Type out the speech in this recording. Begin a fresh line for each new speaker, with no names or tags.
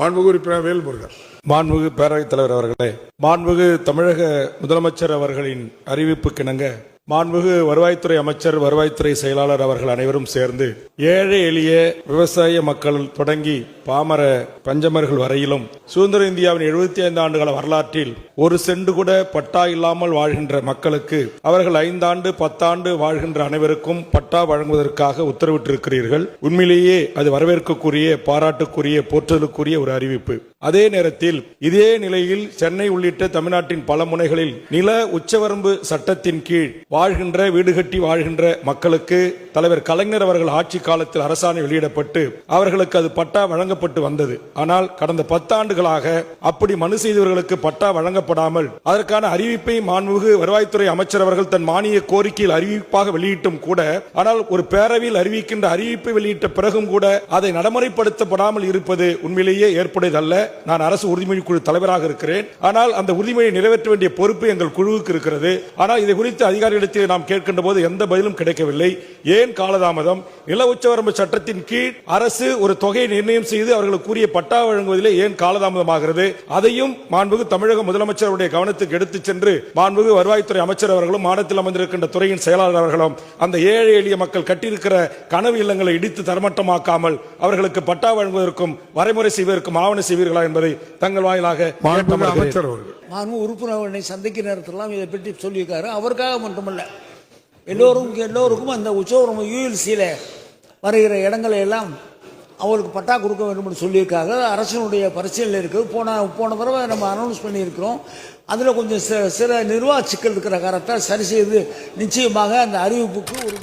மாண்புகு உறுப்பினர் வேல்முருகன்.
மாண்புகு பேரவைத் தலைவர் அவர்களே மாண்புகு தமிழக முதலமைச்சர் அவர்களின் அறிவிப்புக்கிணங்க மாண்புகு வருவாய்த்துறை அமைச்சர் வருவாய்த்துறை செயலாளர் அவர்கள் அனைவரும் சேர்ந்து ஏழை எளிய விவசாய மக்கள் தொடங்கி பாமர பஞ்சமர்கள் வரையிலும் சுதந்திர இந்தியாவின் எழுபத்தி ஐந்து ஆண்டுகால வரலாற்றில் ஒரு செண்டு கூட பட்டா இல்லாமல் வாழ்கின்ற மக்களுக்கு அவர்கள் ஐந்தாண்டு பத்தாண்டு வாழ்கின்ற அனைவருக்கும் பட்டா வழங்குவதற்காக உத்தரவிட்டிருக்கிறீர்கள். உண்மையிலேயே அது வரவேற்கக்கூடிய பாராட்டுக்குரிய போற்றுதலுக்குரிய ஒரு அறிவிப்பு. அதே நேரத்தில் இதே நிலையில் சென்னை உள்ளிட்ட தமிழ்நாட்டின் பல முனைகளில் நில உச்சவரம்பு சட்டத்தின் கீழ் வாழ்கின்ற வீடு கட்டி வாழ்கின்ற மக்களுக்கு தலைவர் கலைஞர் அவர்கள் ஆட்சி காலத்தில் அரசாணை வெளியிடப்பட்டு அவர்களுக்கு அது பட்டா வழங்கப்பட்டு வந்தது. ஆனால் கடந்த பத்தாண்டுகளாக அப்படி மனு செய்தவர்களுக்கு பட்டா வழங்கப்படாமல் அதற்கான அறிவிப்பை மாண்புமிகு வருவாய்த்துறை அமைச்சர் அவர்கள் தன் மானிய கோரிக்கையில் அறிவிப்பாக வெளியிட்டும் கூட ஆனால் ஒரு பேரவையில் அறிவிக்கின்ற அறிவிப்பை வெளியிட்ட பிறகும் கூட அதை நடைமுறைப்படுத்தப்படாமல் இருப்பது உண்மையிலேயே ஏற்புடையதல்ல. நான் அரசு உறுதிமொழி குழு தலைவராக இருக்கிறேன். ஆனால் அந்த உறுதிமொழியை நிறைவேற்ற வேண்டிய பொறுப்பு எங்கள் குழுவுக்கு இருக்கிறது. ஆனால் இது குறித்து அதிகாரிகளிடத்தில் நாம் கேட்கின்ற போது எந்த பதிலும் கிடைக்கவில்லை. ஏன் காலதாமதம்? நில உச்சவரம்பு சட்டத்தின் கீழ் அரசு ஒரு தொகையை நிர்ணயம் செய்து அவர்களுக்கு கூறிய பட்டா வழங்குவதிலே ஏன் காலதாமதமாகிறது? அதையும் மாண்புகு தமிழக முதலமைச்சருடைய கவனத்துக்கு எடுத்துச் சென்று மாண்புகு வருவாய்த்துறை அமைச்சர் அவர்களும் மாநிலத்தில் அமர்ந்திருக்கின்ற துறையின் செயலாளர் அவர்களும் அந்த ஏழை எளிய மக்கள் கட்டியிருக்கிற கனவு இல்லங்களை இடித்து தரமட்டமாக்காமல் அவர்களுக்கு பட்டா வழங்குவதற்கும் வரைமுறை செய்வதற்கும் ஆவண செய்வீர்களா என்பதை தங்கள் வாயிலாக.
அமைச்சர் அவர்கள்.
மாண்பு உறுப்பினர்களை சந்திக்கிற நேரத்திலாம் இதை பற்றி சொல்லியிருக்காரு. அவருக்காக மட்டுமல்ல எல்லோரும் எல்லோருக்கும் அந்த உச்சவரம் யூஎல்சியில் வருகிற இடங்களை எல்லாம் அவருக்கு பட்டா கொடுக்க வேண்டும் என்று சொல்லியிருக்காங்க. அரசினுடைய பரிசீலனை இருக்குது. போன போன தடவை நம்ம அனௌன்ஸ் பண்ணியிருக்கிறோம். அதில் கொஞ்சம் சில நிர்வாக சிக்கல் இருக்கிற காரணத்தால் சரி செய்து நிச்சயமாக அந்த அறிவிப்புக்கு ஒரு